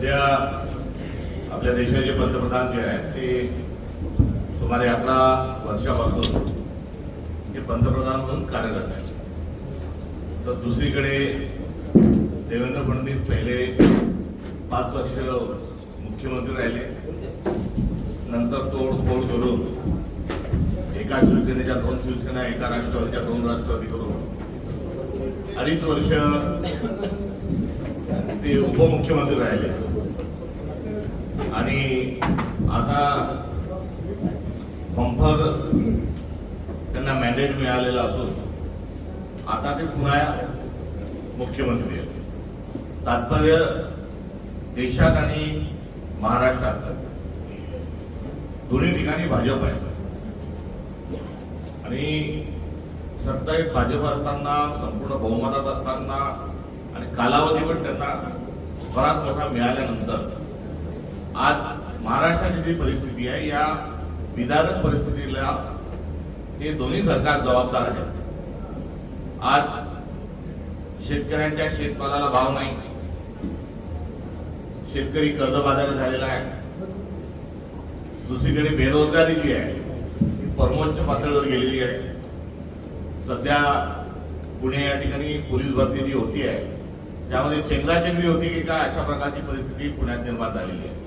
सध्या आपल्या देशाचे पंतप्रधान जे आहेत ते सुमारे अकरा वर्षापासून ते पंतप्रधान म्हणून कार्यरत आहेत. तर दुसरीकडे देवेंद्र फडणवीस पहिले पाच वर्ष मुख्यमंत्री राहिले. नंतर तोडफोड करून एका शिवसेनेच्या दोन शिवसेना एका राष्ट्रवादीच्या दोन राष्ट्रवादी करून अडीच वर्ष ते उपमुख्यमंत्री राहिले. आणि आता पंफर त्यांना मॅन्डेट मिळालेलं असून आता ते पुन्हा मुख्यमंत्री आहेत. तात्पर्य देशात आणि महाराष्ट्रात दोन्ही ठिकाणी भाजप आहे. आणि सत्ताईत भाजप असताना संपूर्ण बहुमतात असताना आणि कालावधी पण त्यांना बराच मोठा मिळाल्यानंतर आज महाराष्ट्राची जी परिस्थिती आहे या विधारक परिस्थितीला हे दोन्ही सरकार जबाबदार आहेत. आज शेतकऱ्यांच्या शेतमालाला भाव नाही. शेतकरी कर्जबाजारी झालेला आहे. दुसरीकडे बेरोजगारी जी आहे ती परमोच्च पातळीवर गेलेली आहे. सध्या पुणे या ठिकाणी पोलीस भरती जी होती आहे त्यामध्ये चेंगराचेंगरी होती की काय अशा प्रकारची परिस्थिती पुण्यात निर्माण झालेली आहे.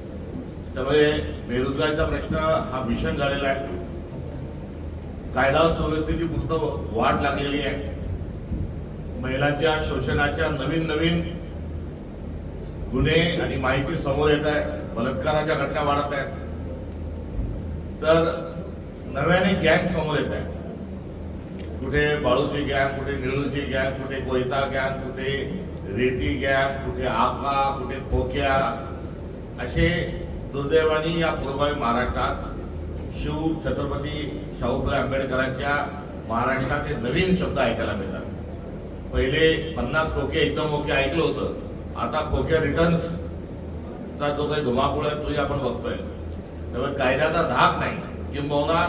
त्यामुळे बेरोजगारीचा प्रश्न हा भीषण झालेला आहे. कायदा सुव्यवस्थेची पुस्तक वाट लागलेली आहे. महिलांच्या शोषणाच्या नवीन नवीन गुन्हे आणि माहिती समोर येत आहे. बलात्काराच्या घटना वाढत आहेत. तर नव्याने गँग समोर येत आहे. कुठे बाळूची गँग कुठे निळूची गँग कुठे कोयता गँग कुठे रेती गँग कुठे आका कुठे खोक्या असे दुर्दैवानी या पूर्वी महाराष्ट्रात शिव छत्रपती शाहूफुले आंबेडकरांच्या महाराष्ट्रात हे नवीन शब्द ऐकायला मिळतात. पहिले पन्नास खोके एकदम ओके ऐकलं होतं. आता खोके रिटर्न्स चा जो काही धुमाकूळ आहे तोही आपण बघतोय. त्यामुळे कायद्याचा धाक नाही. किंबहुना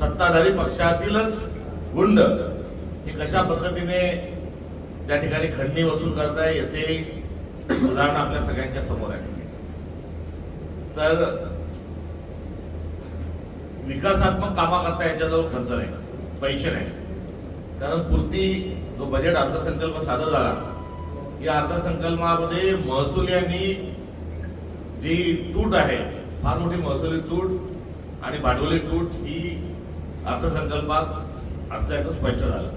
सत्ताधारी पक्षातीलच गुंड हे कशा पद्धतीने त्या ठिकाणी खंडणी वसूल करताय याचे उदाहरण आपल्या सगळ्यांच्या समोर आहे. तर विकासात्मक कामाकरता याच्याजवळ खर्च नाही पैसे नाही. कारण पुरती जो बजेट अर्थसंकल्प सादर झाला या अर्थसंकल्पामध्ये महसूल यांनी जी तूट आहे फार मोठी महसुली तूट आणि भांडवली तूट ही अर्थसंकल्पात असल्याचं स्पष्ट झालं.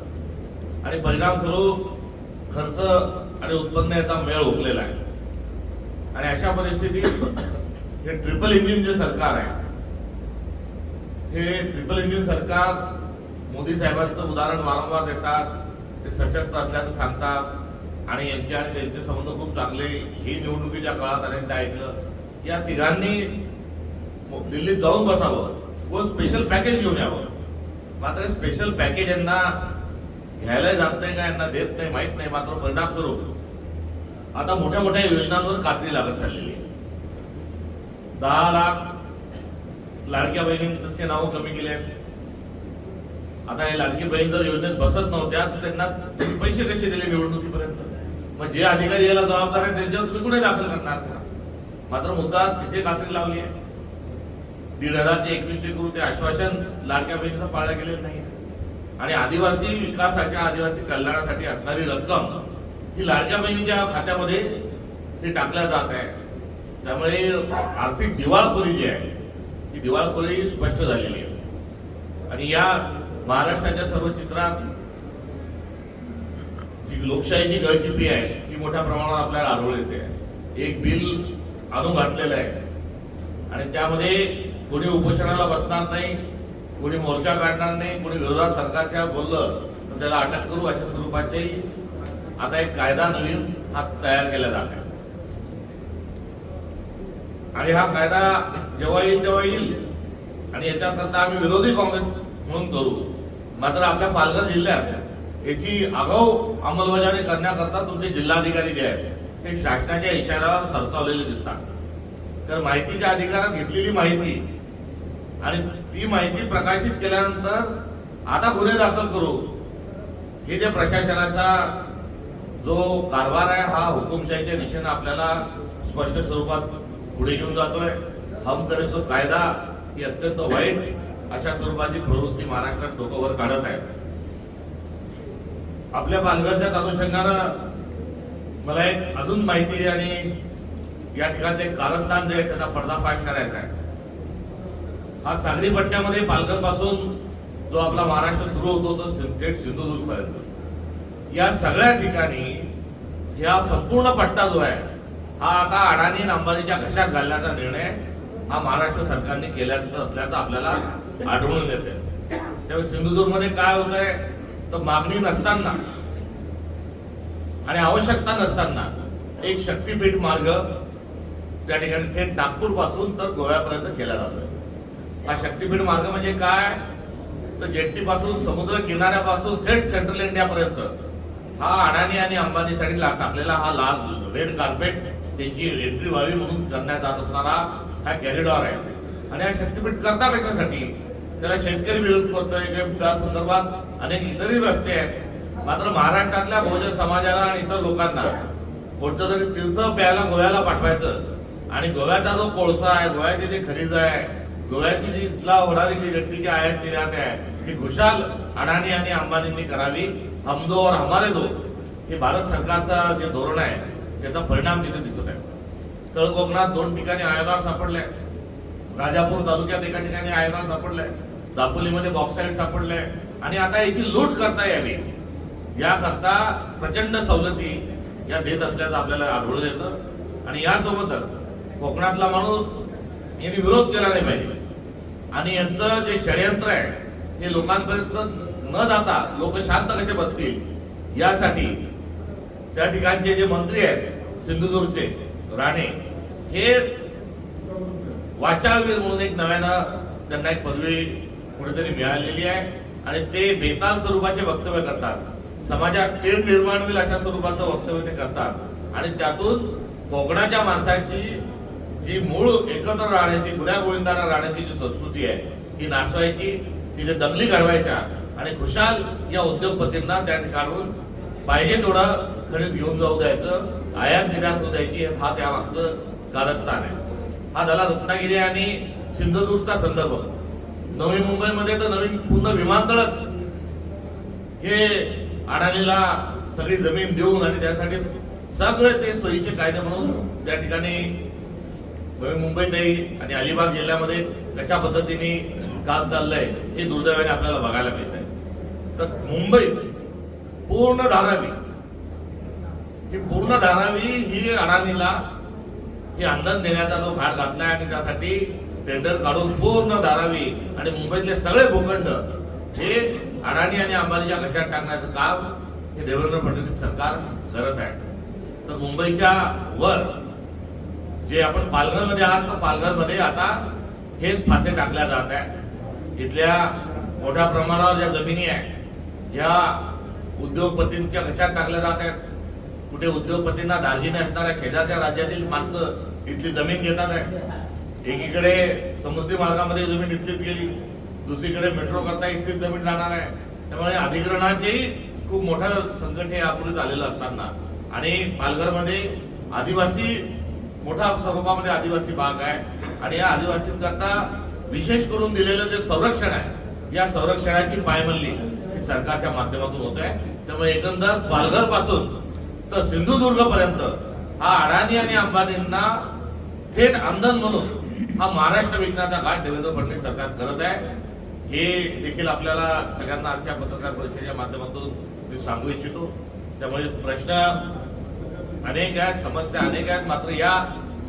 आणि परिणामस्वरूप खर्च आणि उत्पन्न याचा मेळ हुकलेला आहे. आणि अशा परिस्थितीत हे ट्रिपल इंजिन जे सरकार आहे हे ट्रिपल इंजिन सरकार मोदी साहेबांचं उदाहरण वारंवार देतात ते सशक्त असल्याचं सांगतात आणि यांचे आणि त्यांचे संबंध खूप चांगले. ही निवडणुकीच्या काळात आणि ते ऐकलं या तिघांनी दिल्लीत जाऊन बसावं व स्पेशल पॅकेज घेऊन यावं. मात्र स्पेशल पॅकेज यांना घ्यायला जात नाही का यांना देत नाही माहीत नाही मात्र परिणामस्वरूप आता मोठ्या मोठ्या योजनांवर कात्री लागत चाललेली आहे. दहा लाख लाडक्या बहिणींचे नाव कमी केले आहेत. आता हे लाडकी बहीण जर योजनेत बसत नव्हत्या तर त्यांना पैसे कसे दिले निवडणुकीपर्यंत? मग जे अधिकारी याला जबाबदार आहेत त्यांच्यावर तुम्ही कुठे दाखल करणार? का मात्र मुद्दा तिथे कात्री लावली आहे. दीड हजार ते एकवीस करू ते आश्वासन लाडक्या बहिणीचं पाळलं गेलेलं नाही आणि आदिवासी विकासाच्या आदिवासी कल्याणासाठी असणारी रक्कम ही लाडक्या बहिणीच्या खात्यामध्ये ती टाकल्या जात आहे त्यामुळे आर्थिक दिवाळखोरी जी आहे ती दिवाळखोरी स्पष्ट झालेली आहे. आणि या महाराष्ट्राच्या सर्व चित्रात जी लोकशाहीची गळचिपी आहे ती मोठ्या प्रमाणावर आपल्याला आढळून येते. एक बिल आणून घातलेलं आहे. आणि त्यामध्ये कोणी उपोषणाला बसणार नाही कोणी मोर्चा काढणार नाही कोणी विरोधात सरकारच्या बोललं तर त्याला अटक करू अशा स्वरूपाचे आता एक कायदा नवीन हा तयार केला जात आहे. आणि हा कायदा जेव्हा येईल तेव्हा येईल. आणि याच्याकरता आम्ही विरोधी काँग्रेस म्हणून करू. मात्र आपल्या पालघर जिल्ह्यात याची आगाऊ अंमलबजावणी करण्याकरता तुमचे जिल्हाधिकारी जे आहेत ते शासनाच्या इशाऱ्यावर सरसावलेले दिसतात. तर माहितीच्या अधिकारात घेतलेली माहिती आणि ती माहिती प्रकाशित केल्यानंतर आता गुन्हे दाखल करू. हे जे प्रशासनाचा जो कारभार आहे हा हुकुमशाहीच्या दिशेनं आपल्याला स्पष्ट स्वरूपात पुढे घेऊन जातोय. हम करे तो कायदा ही अत्यंत वाईट अशा स्वरूपाची प्रवृत्ती महाराष्ट्रात डोकोवर काढत आहे. आपल्या पालघरच्या अनुषंगानं मला एक अजून माहिती आणि या ठिकाणचं एक कारस्थान जे आहे त्याचा पर्दाफाश करायचा आहे. हा सागरी पट्ट्यामध्ये पालघरपासून जो आपला महाराष्ट्र सुरू होतो तो थेट सिंधुदुर्ग पर्यंत या सगळ्या ठिकाणी या संपूर्ण पट्टा जो आहे हा आता अडाणी आणि अंबानीच्या घशात घालण्याचा निर्णय हा महाराष्ट्र सरकारने केल्याचा असल्याचं आपल्याला आढळून येते त्यामुळे सिंधुदुर्गमध्ये काय होत आहे तर मागणी नसताना आणि आवश्यकता नसताना एक शक्तीपीठ मार्ग त्या ठिकाणी थेट नागपूरपासून तर गोव्यापर्यंत केला जातोय. हा शक्तीपीठ मार्ग म्हणजे काय? तर जेट्टी पासून समुद्र किनाऱ्यापासून थेट सेंट्रल इंडियापर्यंत हा अडाणी आणि अंबानीसाठी ला- टाकलेला हा लाल रेड कार्पेट त्याची एंट्री व्हावी म्हणून करण्यात जात असणारा हा कॅरिडॉर आहे. आणि हा शक्तीपीठ करता कशासाठी? त्याला शेतकरी विरोध करतोय किंवा त्या संदर्भात अनेक इतरही रस्ते आहेत. मात्र महाराष्ट्रातल्या बहुजन समाजाला आणि इतर लोकांना कोणतं तरी तीर्थ प्यायला गोव्याला पाठवायचं. आणि गोव्याचा जो कोळसा आहे गोव्याची जी खनिज आहे गोव्याची जी इथला होणारी जी व्यक्तीची आयात निर्यात आहे ही खुशाल अडाणी आणि अंबानींनी करावी. हमदो और हमारे दो. हे भारत सरकारचा जे धोरण आहे त्याचा परिणाम तिथे दिसतो तळ कोकणात दोन ठिकाणी आयनॉर सापडले राजापूर तालुक्यात एका ठिकाणी आयनॉर सापडले दापोलीमध्ये बॉक्साईड सापडले आणि आता याची लूट करता यावी. याकरता प्रचंड सवलती या देत असल्याचं आपल्याला आढळून येतं. आणि यासोबतच कोकणातला माणूस यांनी विरोध केला नाही पाहिजे. आणि यांचं जे षडयंत्र आहे हे लोकांपर्यंत न जाता लोक शांत कसे बसतील यासाठी त्या ठिकाणचे जे मंत्री आहेत सिंधुदुर्गचे राणे हे वाचावीर म्हणून एक नव्यानं त्यांना एक पदवी कुठेतरी मिळालेली आहे. आणि ते बेताल स्वरूपाचे वक्तव्य करतात. समाजात तेढ निर्माण होईल अशा स्वरूपाचं वक्तव्य ते करतात. आणि त्यातून कोकणाच्या माणसाची जी मूळ एकत्र राहण्याची गुन्ह्या गोविंदांना राहण्याची जी संस्कृती आहे ती नाचवायची तिथे दंगली घडवायच्या आणि खुशाल या उद्योगपतींना त्या ठिकाणून पाहिजे थोडं खडीत घेऊन जाऊ द्यायचं आयात निर्यात होऊ द्यायची हा त्यामागचं कारस्थान आहे. हा झाला रत्नागिरी आणि सिंधुदुर्गचा संदर्भ. नवी मुंबईमध्ये तर नवीन पूर्ण विमानतळच. हे अडाणीला सगळी जमीन देऊन आणि त्यासाठी सगळे ते सोयीचे कायदे म्हणून त्या ठिकाणी नवी मुंबईतही आणि अलिबाग जिल्ह्यामध्ये कशा पद्धतीने काम चाललंय हे दुर्दैवाने आपल्याला बघायला मिळत आहे. तर मुंबईत पूर्ण धारावी. ही पूर्ण धारावी ही अडाणीला ही अंधन देण्याचा जो घाट घातलाय आणि त्यासाठी टेंडर काढून पूर्ण धारावी आणि मुंबईतले सगळे भूखंड हे अडाणी आणि अंबानीच्या घशात टाकण्याचं काम हे देवेंद्र फडणवीस सरकार करत आहे. तर मुंबईच्या वर जे आपण पालघरमध्ये आहात तर पालघरमध्ये आता हेच फासे टाकल्या जात आहे इथल्या मोठ्या प्रमाणावर ज्या जमिनी आहेत या उद्योगपतींच्या घशात टाकल्या जात आहेत कुठे उद्योगपतींना दार्जिने असणाऱ्या शेजारच्या राज्यातील माणसं इथली जमीन घेतात आहे. एकीकडे समृद्धी मार्गामध्ये जमीन इथलीच गेली दुसरीकडे मेट्रो करता इथलीच जमीन जाणार आहे. त्यामुळे अधिग्रहणाचेही खूप मोठं संकट हे यापूर्वीच आलेलं असताना. आणि पालघरमध्ये आदिवासी मोठ्या स्वरूपामध्ये आदिवासी भाग आहे. आणि या आदिवासींकरता विशेष करून दिलेलं जे संरक्षण आहे या संरक्षणाची पायमल्ली ही सरकारच्या माध्यमातून होत आहे. त्यामुळे एकंदर पालघरपासून तर सिंधुदुर्ग पर्यंत हा अडाणी आणि अंबानींना थेट आंदोलन म्हणून हा महाराष्ट्र विज्ञानाचा घाट देवेंद्र फडणवीस सरकार करत आहे. हे देखील आपल्याला सगळ्यांना आजच्या पत्रकार परिषदेच्या माध्यमातून मी सांगू इच्छितो. त्यामुळे प्रश्न अनेक आहेत समस्या अनेक आहेत. मात्र या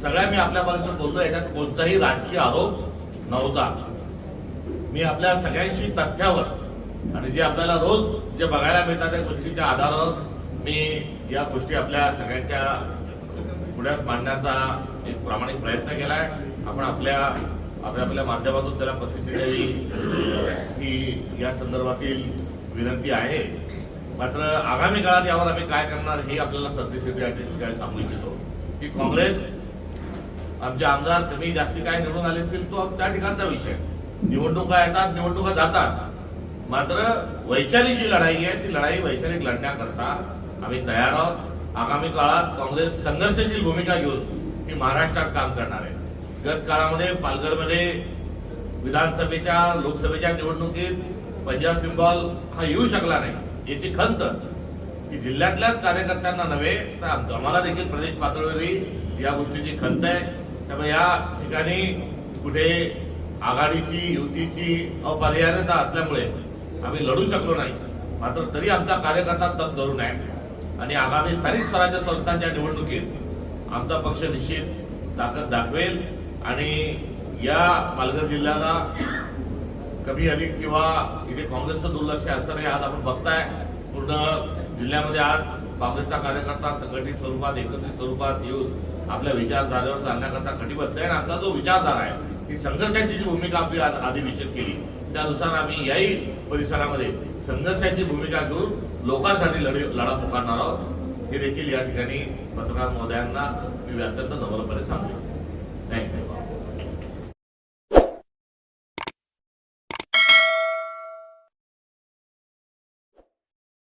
सगळ्या मी आपल्यापर्यंत बोललो याच्यात कोणताही राजकीय आरोप नव्हता. मी आपल्या सगळ्यांशी तथ्यावर आणि जे आपल्याला रोज जे बघायला मिळतात त्या गोष्टीच्या आधारावर मी या गोष्टी आपल्या सगळ्यांच्या पुढ्यात मांडण्याचा म्हणजे एक प्रामाणिक प्रयत्न केलाय. आपण आपल्या आपल्या आपल्या माध्यमातून त्याला प्रसिद्धी द्यावी ही या संदर्भातील विनंती आहे. मात्र आगामी काळात यावर आम्ही काय करणार हे आपल्याला सद्यस्थिती या ठिकाणी सांगू इच्छितो. की काँग्रेस आमचे आमदार कमी जास्ती काय निवडून आले असतील तो त्या ठिकाणचा विषय. निवडणुका येतात निवडणुका जातात. मात्र वैचारिक जी लढाई आहे ती लढाई वैचारिक लढण्याकरता आम्ही तयार आहोत. आगामी काळात काँग्रेस संघर्षशील भूमिका घेऊन हे महाराष्ट्रात काम करणार आहे. गत काळामध्ये पालघरमध्ये विधानसभेच्या लोकसभेच्या निवडणुकीत पंजाब सिम्बॉल हा येऊ शकला नाही याची खंत. ही जिल्ह्यातल्याच कार्यकर्त्यांना नव्हे तर आम्हाला देखील प्रदेश पातळीवरही या गोष्टीची खंत आहे. त्यामुळे या ठिकाणी कुठे आघाडीची युतीची अपर्यायता असल्यामुळे आम्ही लढू शकलो नाही. मात्र तरी आमचा कार्यकर्ता तग धरून आहे. आणि आगामी स्थानिक स्वराज्य संस्थांच्या निवडणुकीत आमचा पक्ष निश्चित ताकद दाखवेल आणि या पालघर जिल्ह्याला कमी अधिक किंवा इथे काँग्रेसचं दुर्लक्ष असं नाही आज आपण बघताय. पूर्ण जिल्ह्यामध्ये आज काँग्रेसचा कार्यकर्ता संघटित स्वरूपात एकत्रित स्वरूपात येऊन आपल्या विचारधारेवर चालण्याकरता कटिबद्ध आहे. आणि आमचा जो विचारधारा आहे ती संघर्षाची जी भूमिका आपली आज आधी निश्चित केली त्यानुसार आम्ही याही परिसरामध्ये संघर्षाची भूमिका घेऊन लोकांसाठी लढे लढा पुकारणार आहोत. हे देखील या ठिकाणी पत्रकार महोदयांना मी अत्यंत नम्रपणे सांगतो. थँक्यू